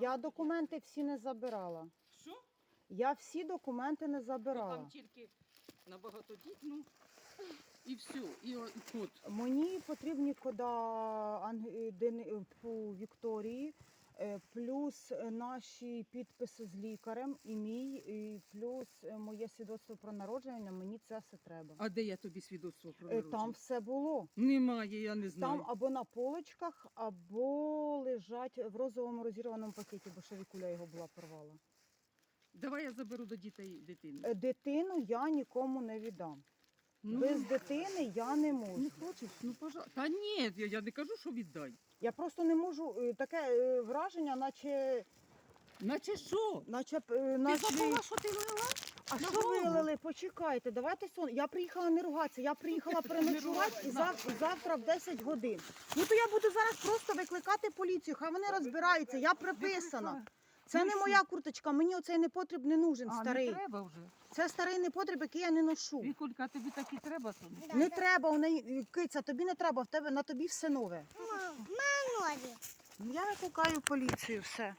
Я документи всі не забирала. Що? Я всі документи не Ну, забирала. там тільки на багатодітну і все, і, о- і. Мені потрібні кода Анг- Дени- фу, Вікторії, е, плюс е, наші підписи з лікарем і мій, і плюс е, моє свідоцтво про народження. Мені це все треба. А де я тобі свідоцтво про Е, народження? Там все було. Немає, я не знаю. Там або на полочках, або лежать в розовому розірваному пакеті, бо ще Вікуля його була порвала. Давай я заберу до дітей дитину. Дитину я нікому не віддам. Ну, Без дитини я не можу. не хочеш? Ну, пожалуйста. Та ні, я, я не кажу, що віддай. Я просто не можу е, таке е, враження, наче, Наче що? наче, е, Ти наче... забула, що ти лила? А на що голову? вилили? Почекайте, давайте сон. Я приїхала не ругатися, я приїхала переночувати і зав... завтра в 10 годин. Ну то я буду зараз просто викликати поліцію, хай вони розбираються. Я приписана. Це Ну не моя курточка, мені оцей непотріб не нужен А, старий. не треба вже. Це старий непотріб, який я не ношу. Вікулька, тобі такі і треба тут? Не треба, у неї киця, тобі не треба, в тебе на тобі все нове. Мам, нові. Я викликаю поліцію, все.